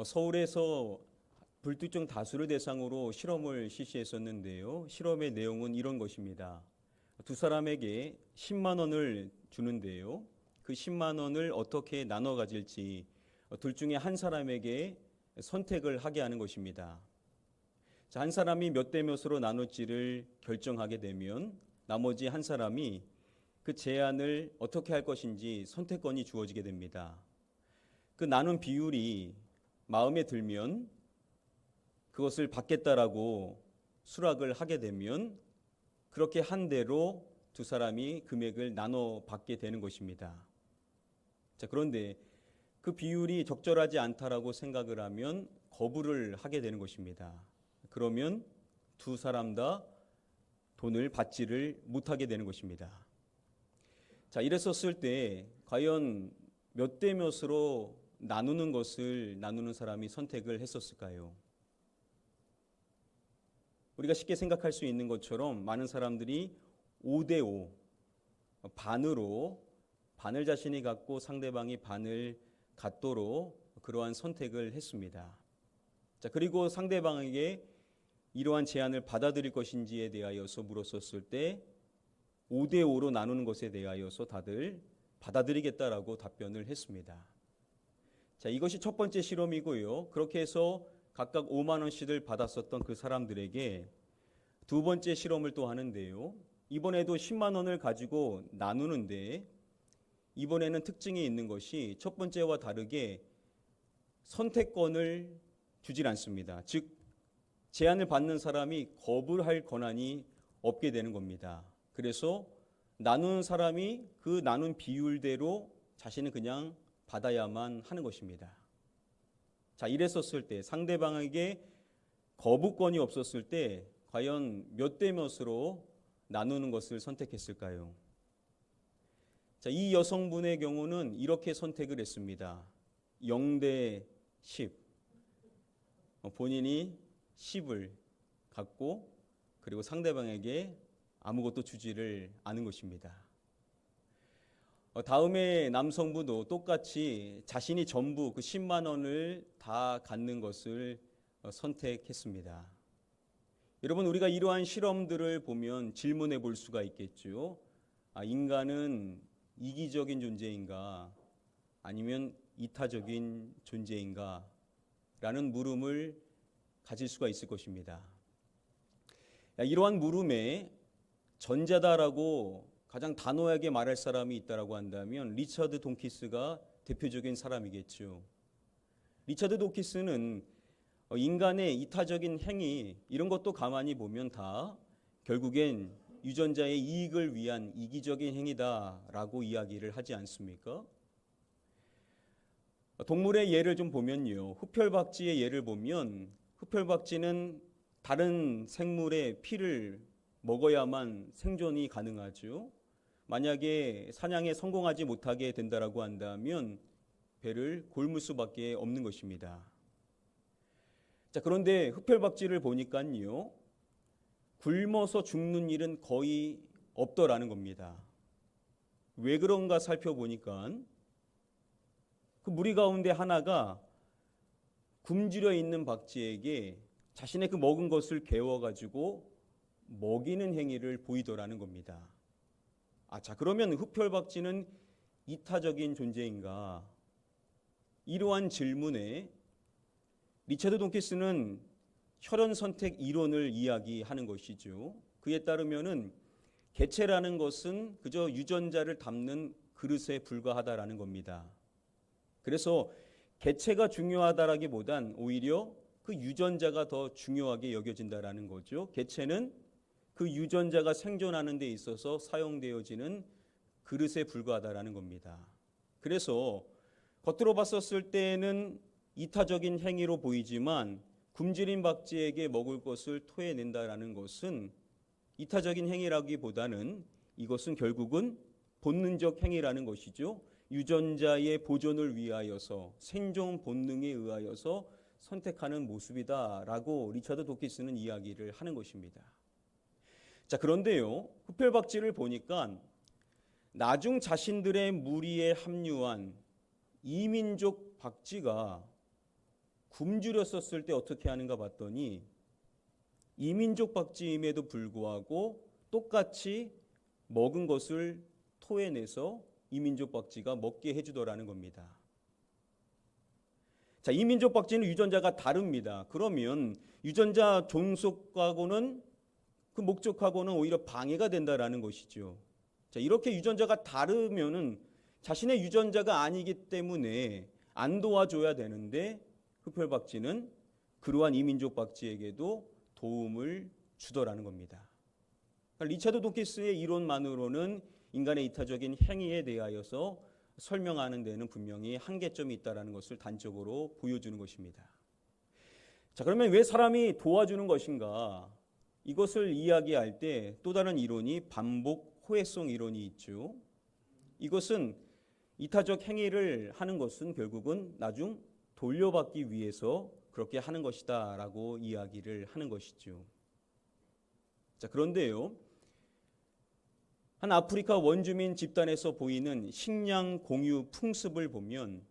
어, 서울에서 불특정 다수를 대상으로 실험을 실시했었는데요. 실험의 내용은 이런 것입니다. 두 사람에게 10만 원을 주는데요. 그 10만 원을 어떻게 나눠 가질지 어, 둘 중에 한 사람에게 선택을 하게 하는 것입니다. 자, 한 사람이 몇 대 몇으로 나눌지를 결정하게 되면 나머지 한 사람이 그 제안을 어떻게 할 것인지 선택권이 주어지게 됩니다. 그 나눈 비율이 마음에 들면 그것을 받겠다라고 수락을 하게 되면 그렇게 한 대로 두 사람이 금액을 나눠 받게 되는 것입니다. 자, 그런데 그 비율이 적절하지 않다라고 생각을 하면 거부를 하게 되는 것입니다. 그러면 두 사람 다 돈을 받지를 못하게 되는 것입니다. 자, 이랬었을 때 과연 몇 대 몇으로 나누는 것을 나누는 사람이 선택을 했었을까요? 우리가 쉽게 생각할 수 있는 것처럼 많은 사람들이 5대 5 반으로 반을 자신이 갖고 상대방이 반을 갖도록 그러한 선택을 했습니다. 자, 그리고 상대방에게 이러한 제안을 받아들일 것인지에 대하여서 물었었을 때 5대 5로 나누는 것에 대하여서 다들 받아들이겠다라고 답변을 했습니다. 자, 이것이 첫 번째 실험이고요. 그렇게 해서 각각 5만 원씩을 받았었던 그 사람들에게 두 번째 실험을 또 하는데요. 이번에도 10만 원을 가지고 나누는데 이번에는 특징이 있는 것이 첫 번째와 다르게 선택권을 주질 않습니다. 즉 제안을 받는 사람이 거부할 권한이 없게 되는 겁니다. 그래서 나누는 사람이 그 나눈 비율대로 자신은 그냥 받아야만 하는 것입니다. 자, 이랬었을 때 상대방에게 거부권이 없었을 때 과연 몇 대 몇으로 나누는 것을 선택했을까요? 자, 이 여성분의 경우는 이렇게 선택을 했습니다. 0대 10. 어, 본인이 10을 갖고 그리고 상대방에게 아무것도 주지를 않은 것입니다. 어, 다음에 남성부도 똑같이 자신이 전부 그 10만 원을 다 갖는 것을 어, 선택했습니다. 여러분 우리가 이러한 실험들을 보면 질문해 볼 수가 있겠죠. 아, 인간은 이기적인 존재인가 아니면 이타적인 존재인가 라는 물음을 가질 수가 있을 것입니다. 야, 이러한 물음에 전자다라고 가장 단호하게 말할 사람이 있다라고 한다면 리처드 돈키스가 대표적인 사람이겠죠. 리처드 돈키스는 어, 인간의 이타적인 행위 이런 것도 가만히 보면 다 결국엔 유전자의 이익을 위한 이기적인 행위다라고 이야기를 하지 않습니까? 동물의 예를 좀 보면요. 흡혈박쥐의 예를 보면 흡혈박쥐는 다른 생물의 피를 먹어야만 생존이 가능하죠. 만약에 사냥에 성공하지 못하게 된다라고 한다면 배를 곪을 수밖에 없는 것입니다. 자, 그런데 흡혈박쥐를 보니까요. 굶어서 죽는 일은 거의 없더라는 겁니다. 왜 그런가 살펴보니까 그 무리 가운데 하나가 굶주려 있는 박쥐에게 자신의 그 먹은 것을 개워 가지고 먹이는 행위를 보이더라는 겁니다. 아, 자, 그러면 흡혈박쥐는 이타적인 존재인가? 이러한 질문에 리차드 돈키스는 혈연 선택 이론을 이야기하는 것이죠. 그에 따르면은 개체라는 것은 그저 유전자를 담는 그릇에 불과하다라는 겁니다. 그래서 개체가 중요하다라기보단 오히려 그 유전자가 더 중요하게 여겨진다라는 거죠. 개체는 그 유전자가 생존하는 데 있어서 사용되어지는 그릇에 불과하다라는 겁니다. 그래서 겉으로 봤었을 때는 이타적인 행위로 보이지만 굶주린 박쥐에게 먹을 것을 토해낸다라는 것은 이타적인 행위라기보다는 이것은 결국은 본능적 행위라는 것이죠. 유전자의 보존을 위하여서 생존 본능에 의하여서 선택하는 모습이다라고 리처드 도키스는 이야기를 하는 것입니다. 자, 그런데요. 흡혈박쥐를 보니까 나중 자신들의 무리에 합류한 이민족 박쥐가 굶주렸었을 때 어떻게 하는가 봤더니 이민족 박지임에도 불구하고 똑같이 먹은 것을 토해내서 이민족 박쥐가 먹게 해주더라는 겁니다. 자, 이민족 박쥐는 유전자가 다릅니다. 그러면 유전자 종속하고는 그 목적하고는 오히려 방해가 된다라는 것이죠. 자, 이렇게 유전자가 다르면은 자신의 유전자가 아니기 때문에 안 도와줘야 되는데 흡혈박쥐는 그러한 이민족 박쥐에게도 도움을 주더라는 겁니다. 그러니까 리차드 도키스의 이론만으로는 인간의 이타적인 행위에 대하여서 설명하는 데는 분명히 한계점이 있다라는 것을 단적으로 보여주는 것입니다. 자, 그러면 왜 사람이 도와주는 것인가? 이것을 이야기할 때 또 다른 이론이 반복 호혜성 이론이 있죠. 이것은 이타적 행위를 하는 것은 결국은 나중 돌려받기 위해서 그렇게 하는 것이다라고 이야기를 하는 것이죠. 자, 그런데요. 한 아프리카 원주민 집단에서 보이는 식량 공유 풍습을 보면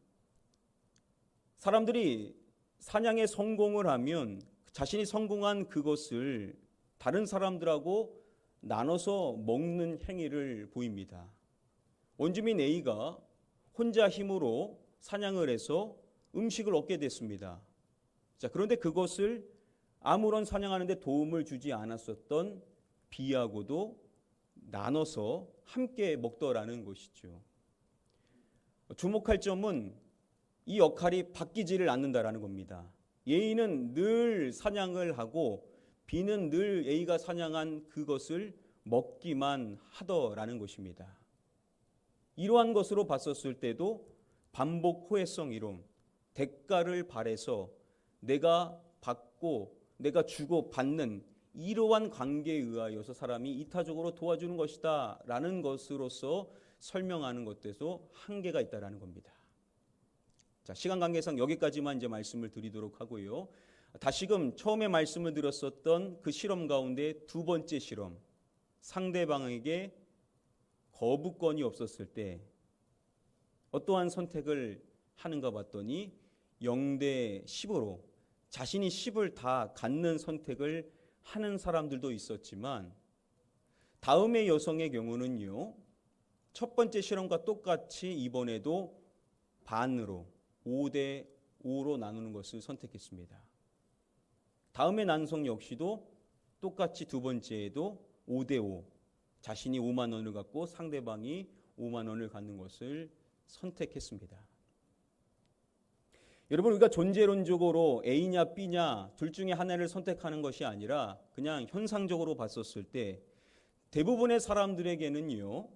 사람들이 사냥에 성공을 하면 자신이 성공한 그것을 다른 사람들하고 나눠서 먹는 행위를 보입니다. 원주민 A가 혼자 힘으로 사냥을 해서 음식을 얻게 됐습니다. 자, 그런데 그것을 아무런 사냥하는데 도움을 주지 않았었던 B하고도 나눠서 함께 먹더라는 것이죠. 주목할 점은 이 역할이 바뀌지를 않는다라는 겁니다. A는 늘 사냥을 하고 B는 늘 A가 사냥한 그것을 먹기만 하더라는 것입니다. 이러한 것으로 봤었을 때도 반복 호혜성 이론, 대가를 바래서 내가 받고 내가 주고 받는 이러한 관계에 의하여서 사람이 이타적으로 도와주는 것이다 라는 것으로서 설명하는 것에서 한계가 있다라는 겁니다. 자, 시간 관계상 여기까지만 이제 말씀을 드리도록 하고요. 다시금 처음에 말씀을 드렸었던 그 실험 가운데 두 번째 실험, 상대방에게 거부권이 없었을 때 어떠한 선택을 하는가 봤더니 0대 10으로 자신이 10을 다 갖는 선택을 하는 사람들도 있었지만 다음의 여성의 경우는요. 첫 번째 실험과 똑같이 이번에도 반으로 5대 5로 나누는 것을 선택했습니다. 다음의 남성 역시도 똑같이 두 번째에도 5대 5 자신이 5만 원을 갖고 상대방이 5만 원을 갖는 것을 선택했습니다. 여러분 우리가 존재론적으로 A냐 B냐 둘 중에 하나를 선택하는 것이 아니라 그냥 현상적으로 봤었을 때 대부분의 사람들에게는요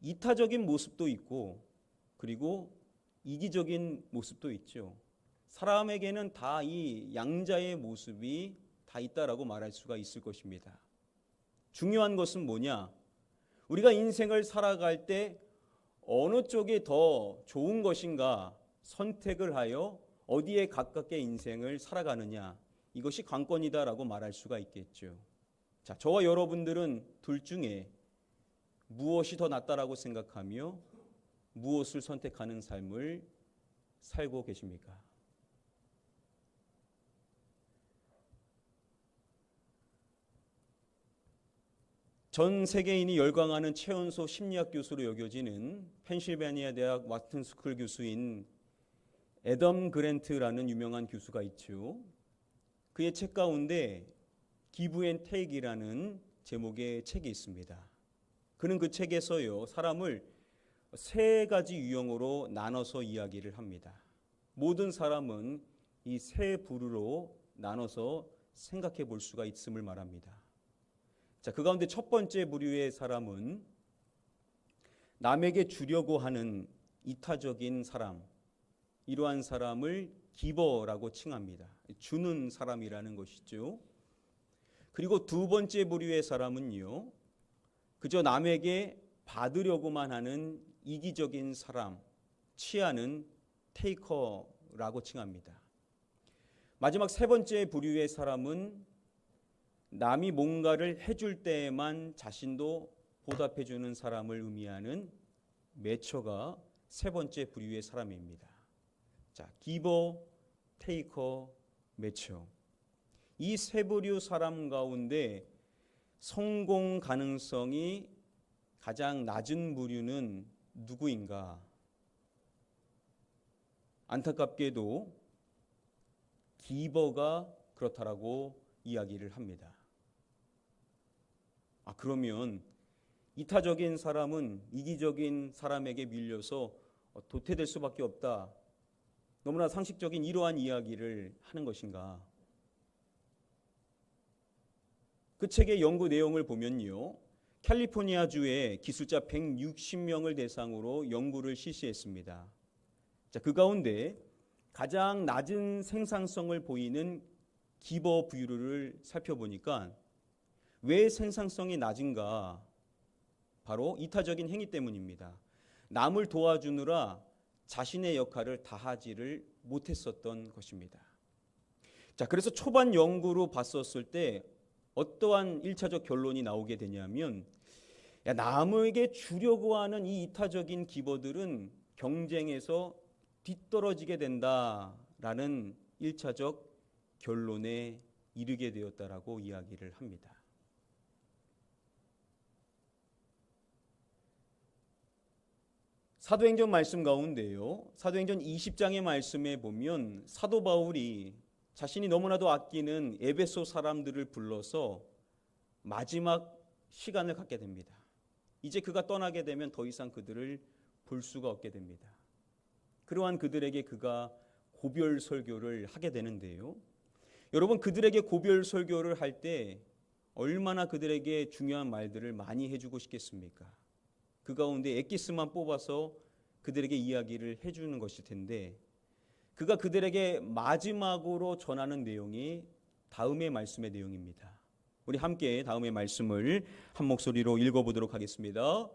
이타적인 모습도 있고 그리고 이기적인 모습도 있죠. 사람에게는 다 이 양자의 모습이 다 있다라고 말할 수가 있을 것입니다. 중요한 것은 뭐냐? 우리가 인생을 살아갈 때 어느 쪽이 더 좋은 것인가 선택을 하여 어디에 가깝게 인생을 살아가느냐 이것이 관건이다라고 말할 수가 있겠죠. 자, 저와 여러분들은 둘 중에 무엇이 더 낫다라고 생각하며 무엇을 선택하는 삶을 살고 계십니까? 전 세계인이 열광하는 최연소 심리학 교수로 여겨지는 펜실베니아 대학 와튼 스쿨 교수인 에덤 그랜트라는 유명한 교수가 있죠. 그의 책 가운데 기브 앤 테이크라는 제목의 책이 있습니다. 그는 그 책에서요 사람을 세 가지 유형으로 나눠서 이야기를 합니다. 모든 사람은 이 세 부류로 나눠서 생각해 볼 수가 있음을 말합니다. 자, 그 가운데 첫 번째 부류의 사람은 남에게 주려고 하는 이타적인 사람, 이러한 사람을 기버라고 칭합니다. 주는 사람이라는 것이죠. 그리고 두 번째 부류의 사람은요, 그저 남에게 받으려고만 하는 이기적인 사람, 치아는 테이커라고 칭합니다. 마지막 세 번째 부류의 사람은 남이 뭔가를 해줄 때에만 자신도 보답해주는 사람을 의미하는 매처가 세 번째 부류의 사람입니다. 자, 기버, 테이커, 매처. 이 세 부류 사람 가운데 성공 가능성이 가장 낮은 부류는 누구인가? 안타깝게도 기버가 그렇다라고 이야기를 합니다. 아, 그러면 이타적인 사람은 이기적인 사람에게 밀려서 도태될 수밖에 없다. 너무나 상식적인 이러한 이야기를 하는 것인가? 그 책의 연구 내용을 보면요. 캘리포니아주의 기술자 160명을 대상으로 연구를 실시했습니다. 자, 그 가운데 가장 낮은 생산성을 보이는 기버 부류를 살펴보니까 왜 생산성이 낮은가? 바로 이타적인 행위 때문입니다. 남을 도와주느라 자신의 역할을 다하지를 못했었던 것입니다. 자, 그래서 초반 연구로 봤었을 때 어떠한 1차적 결론이 나오게 되냐면 야, 남에게 주려고 하는 이 이타적인 기버들은 경쟁에서 뒤떨어지게 된다라는 1차적 결론에 이르게 되었다라고 이야기를 합니다. 사도행전 말씀 가운데요. 사도행전 20장의 말씀에 보면 사도 바울이 자신이 너무나도 아끼는 에베소 사람들을 불러서 마지막 시간을 갖게 됩니다. 이제 그가 떠나게 되면 더 이상 그들을 볼 수가 없게 됩니다. 그러한 그들에게 그가 고별 설교를 하게 되는데요. 여러분 그들에게 고별 설교를 할 때 얼마나 그들에게 중요한 말들을 많이 해주고 싶겠습니까? 그 가운데 엑기스만 뽑아서 그들에게 이야기를 해주는 것일 텐데 그가 그들에게 마지막으로 전하는 내용이 다음의 말씀의 내용입니다. 우리 함께 다음의 말씀을 한 목소리로 읽어보도록 하겠습니다.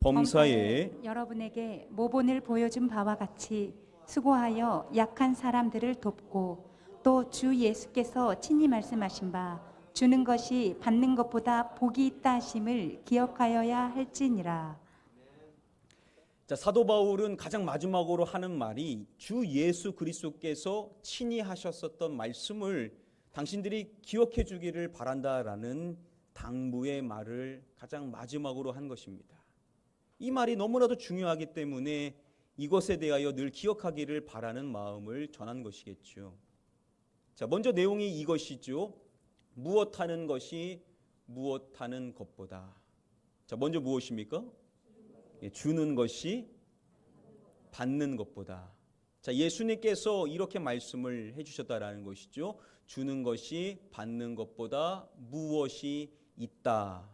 범사에 여러분에게 모본을 보여준 바와 같이 수고하여 약한 사람들을 돕고 또 주 예수께서 친히 말씀하신 바 주는 것이 받는 것보다 복이 있다 하심을 기억하여야 할지니라. 자, 사도 바울은 가장 마지막으로 하는 말이 주 예수 그리스도께서 친히 하셨었던 말씀을 당신들이 기억해 주기를 바란다라는 당부의 말을 가장 마지막으로 한 것입니다. 이 말이 너무나도 중요하기 때문에 이것에 대하여 늘 기억하기를 바라는 마음을 전한 것이겠죠. 자, 먼저 내용이 이것이죠. 무엇하는 것이 무엇하는 것보다. 자, 먼저 무엇입니까? 예, 주는 것이 받는 것보다. 자, 예수님께서 이렇게 말씀을 해 주셨다라는 것이죠. 주는 것이 받는 것보다 무엇이 있다.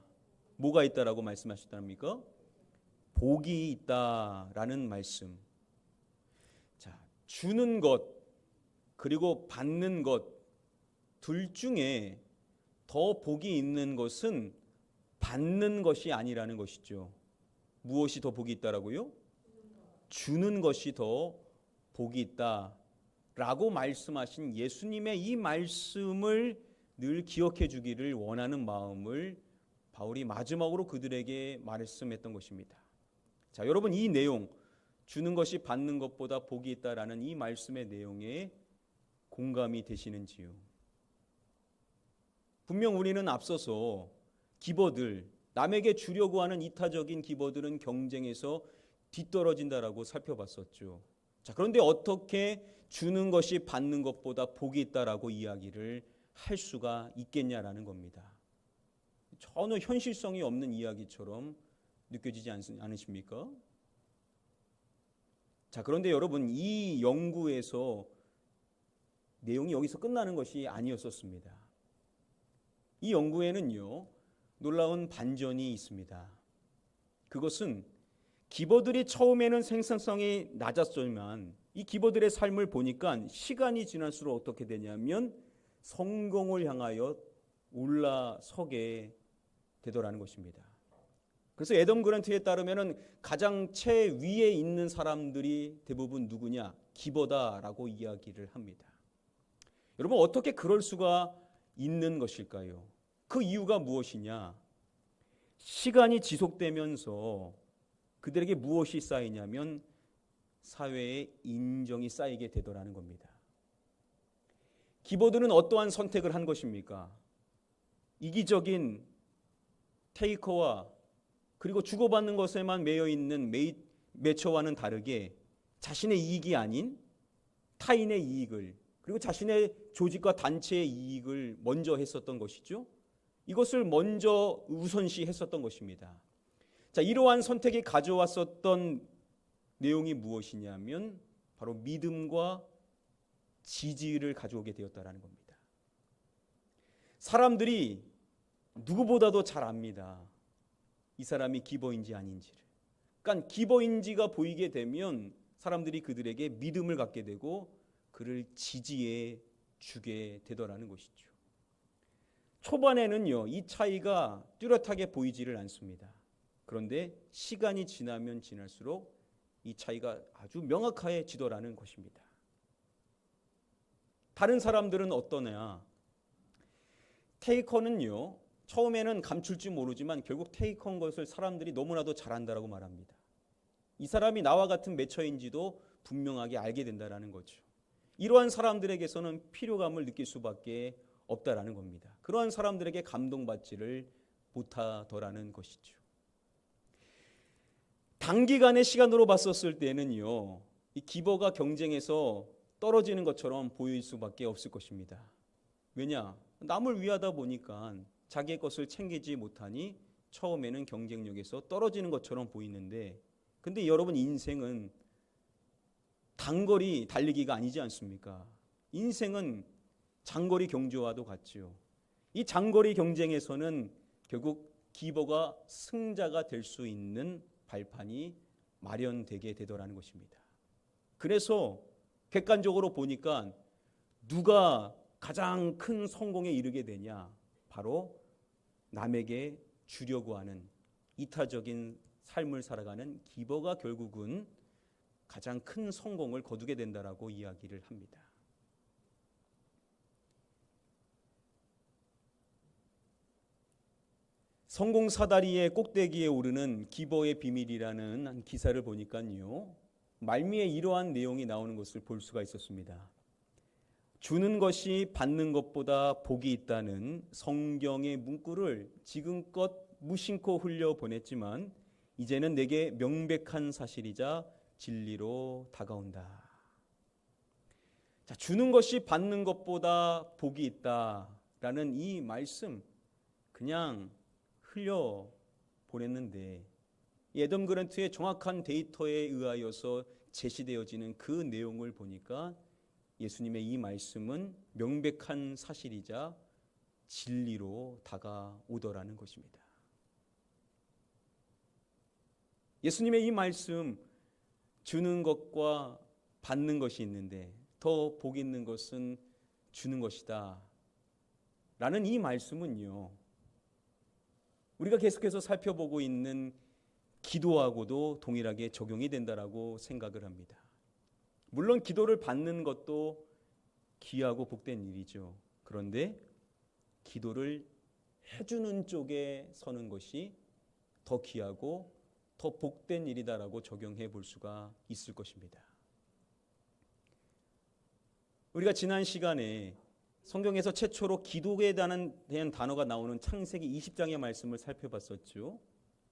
뭐가 있다라고 말씀하셨답니까? 복이 있다라는 말씀. 자, 주는 것 그리고 받는 것 둘 중에 더 복이 있는 것은 받는 것이 아니라는 것이죠. 무엇이 더 복이 있다라고요? 주는 것이 더 복이 있다 라고 말씀하신 예수님의 이 말씀을 늘 기억해 주기를 원하는 마음을 바울이 마지막으로 그들에게 말씀했던 것입니다. 자, 여러분 이 내용 주는 것이 받는 것보다 복이 있다라는 이 말씀의 내용에 공감이 되시는지요? 분명 우리는 앞서서 기버들 남에게 주려고 하는 이타적인 기버들은 경쟁에서 뒤떨어진다라고 살펴봤었죠. 자, 그런데 어떻게 주는 것이 받는 것보다 복이 있다라고 이야기를 할 수가 있겠냐라는 겁니다. 전혀 현실성이 없는 이야기처럼 느껴지지 않으십니까? 자, 그런데 여러분 이 연구에서 내용이 여기서 끝나는 것이 아니었었습니다. 이 연구에는요, 놀라운 반전이 있습니다. 그것은 기버들이 처음에는 생산성이 낮았지만 이 기버들의 삶을 보니까 시간이 지날수록 어떻게 되냐면 성공을 향하여 올라서게 되더라는 것입니다. 그래서 에덤 그란트에 따르면은 가장 최위에 있는 사람들이 대부분 누구냐? 기버다라고 이야기를 합니다. 여러분 어떻게 그럴 수가 있는 것일까요? 그 이유가 무엇이냐? 시간이 지속되면서 그들에게 무엇이 쌓이냐면 사회에 인정이 쌓이게 되더라는 겁니다. 기보들은 어떠한 선택을 한 것입니까? 이기적인 테이커와 그리고 주고받는 것에만 매여 있는 메이, 매처와는 다르게 자신의 이익이 아닌 타인의 이익을 그리고 자신의 조직과 단체의 이익을 먼저 했었던 것이죠. 이것을 먼저 우선시 했었던 것입니다. 자, 이러한 선택이 가져왔었던 내용이 무엇이냐면 바로 믿음과 지지를 가져오게 되었다라는 겁니다. 사람들이 누구보다도 잘 압니다. 이 사람이 기버인지 아닌지를. 그러니까 기버인지가 보이게 되면 사람들이 그들에게 믿음을 갖게 되고 그를 지지해 주게 되더라는 것이죠. 초반에는요, 이 차이가 뚜렷하게 보이지를 않습니다. 그런데 시간이 지나면 지날수록 이 차이가 아주 명확해지더라는 것입니다. 다른 사람들은 어떠냐? 테이커는요, 처음에는 감출지 모르지만 결국 테이커인 것을 사람들이 너무나도 잘한다라고 말합니다. 이 사람이 나와 같은 매처인지도 분명하게 알게 된다라는 거죠. 이러한 사람들에게서는 필요감을 느낄 수밖에 없다라는 겁니다. 그러한 사람들에게 감동받지를 못하더라는 것이죠. 단기간의 시간으로 봤었을 때는요, 이 기버가 경쟁에서 떨어지는 것처럼 보일 수밖에 없을 것입니다. 왜냐? 남을 위하다 보니까 자기의 것을 챙기지 못하니 처음에는 경쟁력에서 떨어지는 것처럼 보이는데, 근데 여러분 인생은 단거리 달리기가 아니지 않습니까? 인생은 장거리 경주와도 같지요. 이 장거리 경쟁에서는 결국 기버가 승자가 될 수 있는 발판이 마련되게 되더라는 것입니다. 그래서 객관적으로 보니까 누가 가장 큰 성공에 이르게 되냐? 바로 남에게 주려고 하는 이타적인 삶을 살아가는 기버가 결국은 가장 큰 성공을 거두게 된다라고 이야기를 합니다. 성공 사다리의 꼭대기에 오르는 기버의 비밀이라는 한 기사를 보니까요. 말미에 이러한 내용이 나오는 것을 볼 수가 있었습니다. 주는 것이 받는 것보다 복이 있다는 성경의 문구를 지금껏 무심코 흘려 보냈지만 이제는 내게 명백한 사실이자 진리로 다가온다. 자, 주는 것이 받는 것보다 복이 있다라는 이 말씀 그냥 흘려 보냈는데 에덤 그랜트의 정확한 데이터에 의하여서 제시되어지는 그 내용을 보니까 예수님의 이 말씀은 명백한 사실이자 진리로 다가오더라는 것입니다. 예수님의 이 말씀 주는 것과 받는 것이 있는데 더 복 있는 것은 주는 것이다. 라는 이 말씀은요. 우리가 계속해서 살펴보고 있는 기도하고도 동일하게 적용이 된다라고 생각을 합니다. 물론 기도를 받는 것도 귀하고 복된 일이죠. 그런데 기도를 해주는 쪽에 서는 것이 더 귀하고 더 복된 일이다라고 적용해 볼 수가 있을 것입니다. 우리가 지난 시간에 성경에서 최초로 기도에 대한 단어가 나오는 창세기 20장의 말씀을 살펴봤었죠.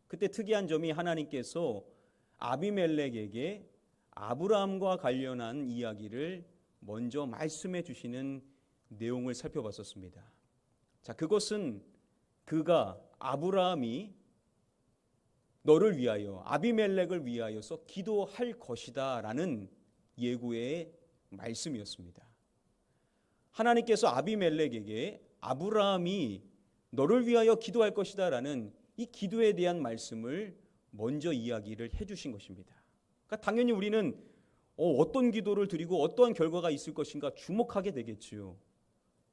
그때 특이한 점이 하나님께서 아비멜렉에게 아브라함과 관련한 이야기를 먼저 말씀해 주시는 내용을 살펴봤었습니다. 자, 그것은 그가 아브라함이 너를 위하여 아비멜렉을 위하여서 기도할 것이다라는 예고의 말씀이었습니다. 하나님께서 아비멜렉에게 아브라함이 너를 위하여 기도할 것이다라는 이 기도에 대한 말씀을 먼저 이야기를 해 주신 것입니다. 그러니까 당연히 우리는 어, 떤 기도를 드리고 어떠한 결과가 있을 것인가 주목하게 되겠지요.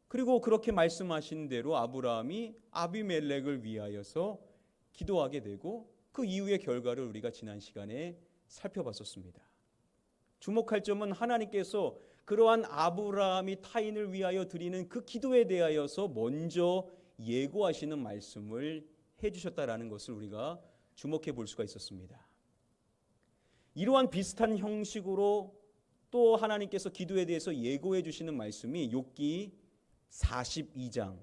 그리고 그렇게 말씀하신 대로 아브라함이 아비멜렉을 위하여서 기도하게 되고 그 이후의 결과를 우리가 지난 시간에 살펴봤었습니다. 주목할 점은 하나님께서 그러한 아브라함이 타인을 위하여 드리는 그 기도에 대하여서 먼저 예고하시는 말씀을 해 주셨다라는 것을 우리가 주목해 볼 수가 있었습니다. 이러한 비슷한 형식으로 또 하나님께서 기도에 대해서 예고해 주시는 말씀이 욥기 42장.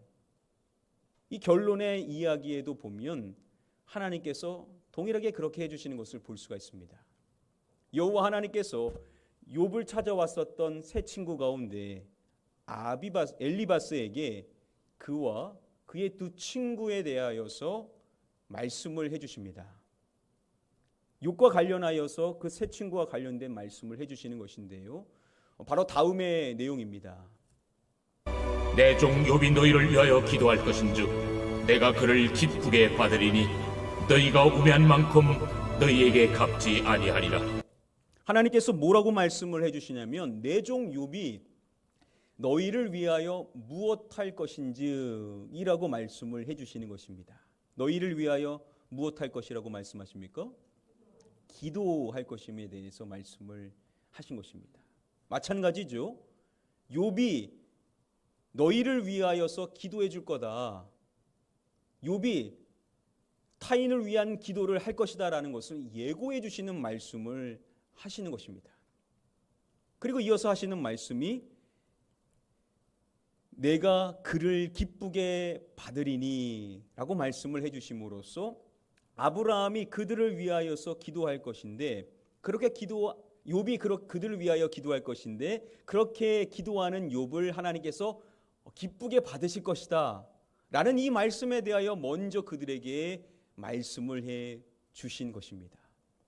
이 결론의 이야기에도 보면 하나님께서 동일하게 그렇게 해 주시는 것을 볼 수가 있습니다. 여호와 하나님께서 욥을 찾아왔었던 세 친구 가운데 아비바스 엘리바스에게 그와 그의 두 친구에 대하여서 말씀을 해 주십니다. 욥과 관련하여서 그 세 친구와 관련된 말씀을 해 주시는 것인데요. 바로 다음의 내용입니다. 내 종 욥이 너희를 위하여 기도할 것인즉 내가 그를 기쁘게 받으리니 너희가 우매한 만큼 너희에게 갚지 아니하리라 하나님께서 뭐라고 말씀을 해 주시냐면 내종 욥이 너희를 위하여 무엇할 것인지이라고 말씀을 해 주시는 것입니다. 너희를 위하여 무엇할 것이라고 말씀하십니까? 기도할 것임에 대해서 말씀을 하신 것입니다. 마찬가지죠. 욥이 너희를 위하여서 기도해 줄 거다. 욥이 타인을 위한 기도를 할 것이다라는 것을 예고해 주시는 말씀을 하시는 것입니다. 그리고 이어서 하시는 말씀이 내가 그를 기쁘게 받으리니라고 말씀을 해 주심으로써 아브라함이 그들을 위하여서 기도할 것인데 그렇게 기도 욥이 그들을 위하여 기도할 것인데 그렇게 기도하는 욥을 하나님께서 기쁘게 받으실 것이다. 라는 이 말씀에 대하여 먼저 그들에게 말씀을 해 주신 것입니다.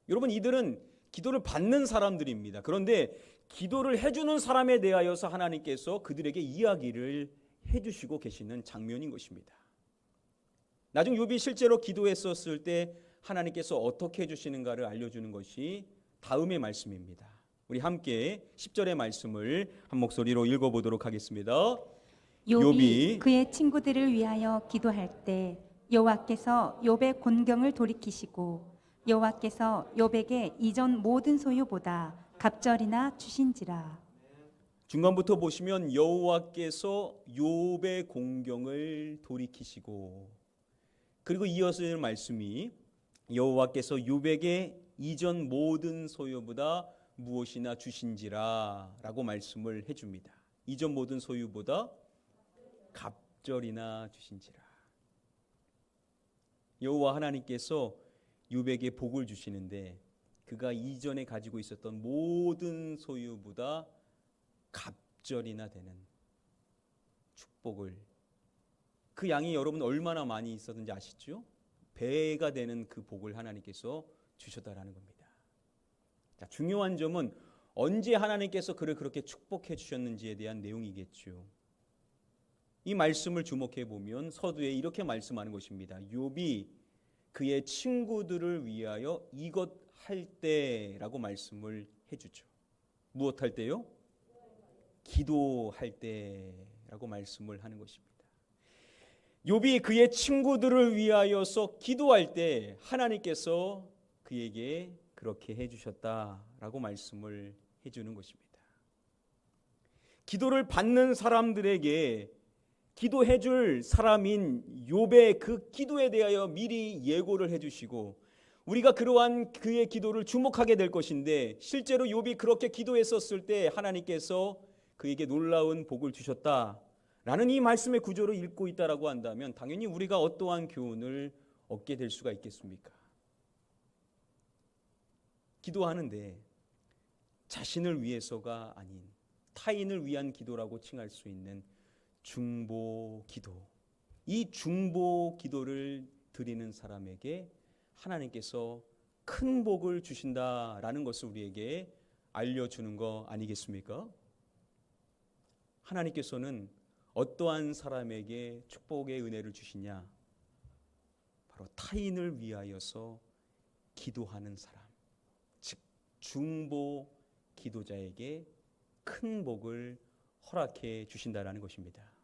여러분 이들은 기도를 받는 사람들입니다. 그런데 기도를 해주는 사람에 대하여서 하나님께서 그들에게 이야기를 해주시고 계시는 장면인 것입니다. 나중 욥이 실제로 기도했었을 때 하나님께서 어떻게 해주시는가를 알려주는 것이 다음의 말씀입니다. 우리 함께 10절의 말씀을 한 목소리로 읽어보도록 하겠습니다. 욥이 그의 친구들을 위하여 기도할 때 여호와께서 욥의 곤경을 돌이키시고 여호와께서 욥에게 이전 모든 소유보다 갑절이나 주신지라 중간부터 보시면 여호와께서 욥의 공경을 돌이키시고 그리고 이어서 는 말씀이 여호와께서 욥에게 이전 모든 소유보다 무엇이나 주신지라라고 말씀을 해 줍니다. 이전 모든 소유보다 갑절이나 주신지라. 여호와 하나님께서 욥에게 복을 주시는데 그가 이전에 가지고 있었던 모든 소유보다 갑절이나 되는 축복을 그 양이 여러분 얼마나 많이 있었는지 아시죠? 배가 되는 그 복을 하나님께서 주셨다라는 겁니다. 자, 중요한 점은 언제 하나님께서 그를 그렇게 축복해 주셨는지에 대한 내용이겠죠. 이 말씀을 주목해 보면 서두에 이렇게 말씀하는 것입니다. 욥이 그의 친구들을 위하여 이것 할 때라고 말씀을 해주죠. 무엇 할 때요? 기도할 때라고 말씀을 하는 것입니다. 욥이 그의 친구들을 위하여서 기도할 때 하나님께서 그에게 그렇게 해주셨다라고 말씀을 해주는 것입니다. 기도를 받는 사람들에게 기도해 줄 사람인 욥의 그 기도에 대하여 미리 예고를 해 주시고 우리가 그러한 그의 기도를 주목하게 될 것인데 실제로 욥이 그렇게 기도했었을 때 하나님께서 그에게 놀라운 복을 주셨다 라는 이 말씀의 구조를 읽고 있다라고 한다면 당연히 우리가 어떠한 교훈을 얻게 될 수가 있겠습니까? 기도하는데 자신을 위해서가 아닌 타인을 위한 기도라고 칭할 수 있는 중보 기도. 이 중보 기도를 드리는 사람에게 하나님께서 큰 복을 주신다라는 것을 우리에게 알려주는 거 아니겠습니까? 하나님께서는 어떠한 사람에게 축복의 은혜를 주시냐? 바로 타인을 위하여서 기도하는 사람, 즉 중보 기도자에게 큰 복을 허락해 주신다라는 것입니다.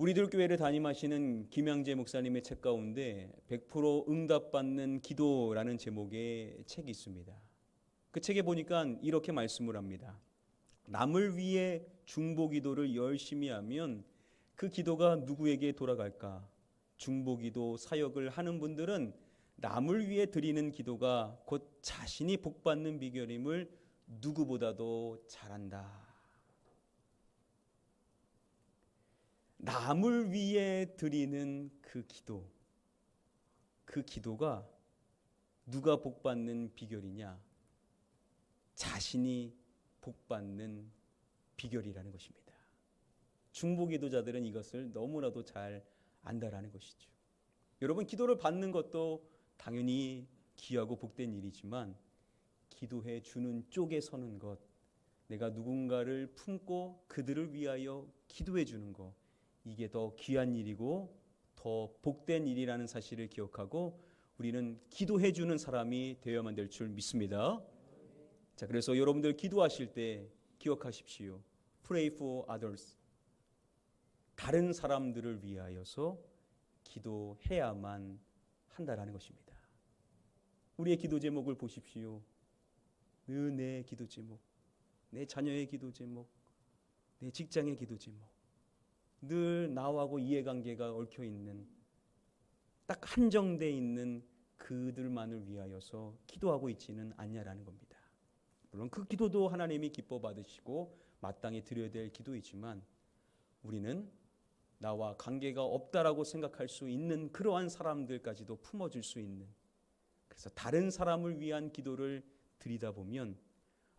우리들 교회를 담임하시는 김양재 목사님의 책 가운데 100% 응답받는 기도라는 제목의 책이 있습니다. 그 책에 보니까 이렇게 말씀을 합니다. 남을 위해 중보 기도를 열심히 하면 그 기도가 누구에게 돌아갈까? 중보 기도 사역을 하는 분들은 남을 위해 드리는 기도가 곧 자신이 복받는 비결임을 누구보다도 잘 안다. 남을 위해 드리는 그 기도, 그 기도가 누가 복 받는 비결이냐? 자신이 복 받는 비결이라는 것입니다. 중보 기도자들은 이것을 너무나도 잘 안다라는 것이죠. 여러분 기도를 받는 것도 당연히 귀하고 복된 일이지만 기도해 주는 쪽에 서는 것, 내가 누군가를 품고 그들을 위하여 기도해 주는 것, 이게 더 귀한 일이고 더 복된 일이라는 사실을 기억하고 우리는 기도해 주는 사람이 되어야만 될 줄 믿습니다. 자, 그래서 여러분들 기도하실 때 기억하십시오. Pray for others. 다른 사람들을 위하여서 기도해야만 한다라는 것입니다. 우리의 기도 제목을 보십시오. 늘내 기도 제목, 내 자녀의 기도 제목, 내 직장의 기도 제목, 늘 나하고 이해관계가 얽혀 있는 딱 한정돼 있는 그들만을 위하여서 기도하고 있지는 않냐라는 겁니다. 물론 그 기도도 하나님이 기뻐 받으시고 마땅히 드려야 될 기도이지만 우리는 나와 관계가 없다라고 생각할 수 있는 그러한 사람들까지도 품어줄 수 있는 그래서 다른 사람을 위한 기도를 드리다 보면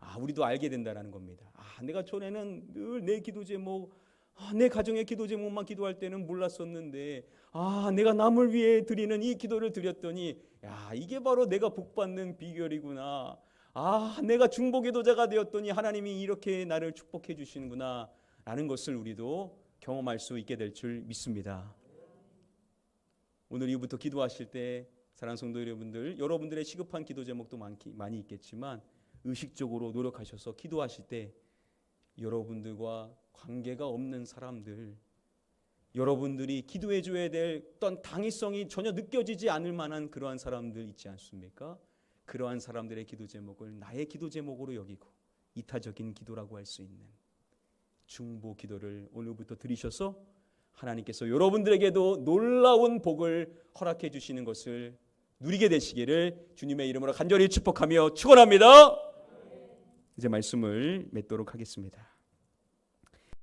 아 우리도 알게 된다라는 겁니다. 아 내가 전에는 늘 내 기도 제목 아, 내 가정의 기도 제목만 기도할 때는 몰랐었는데 아 내가 남을 위해 드리는 이 기도를 드렸더니 야 이게 바로 내가 복받는 비결이구나. 아 내가 중보 기도자가 되었더니 하나님이 이렇게 나를 축복해 주시는구나 라는 것을 우리도 경험할 수 있게 될 줄 믿습니다. 오늘 이후부터 기도하실 때 사랑하는 성도 여러분들 여러분들의 시급한 기도 제목도 많기, 많이 있겠지만 의식적으로 노력하셔서 기도하실 때 여러분들과 관계가 없는 사람들 여러분들이 기도해 줘야 될 어떤 당위성이 전혀 느껴지지 않을 만한 그러한 사람들 있지 않습니까? 그러한 사람들의 기도 제목을 나의 기도 제목으로 여기고 이타적인 기도라고 할 수 있는 중보 기도를 오늘부터 드리셔서 하나님께서 여러분들에게도 놀라운 복을 허락해 주시는 것을 누리게 되시기를 주님의 이름으로 간절히 축복하며 축원합니다. 이제 말씀을 맺도록 하겠습니다.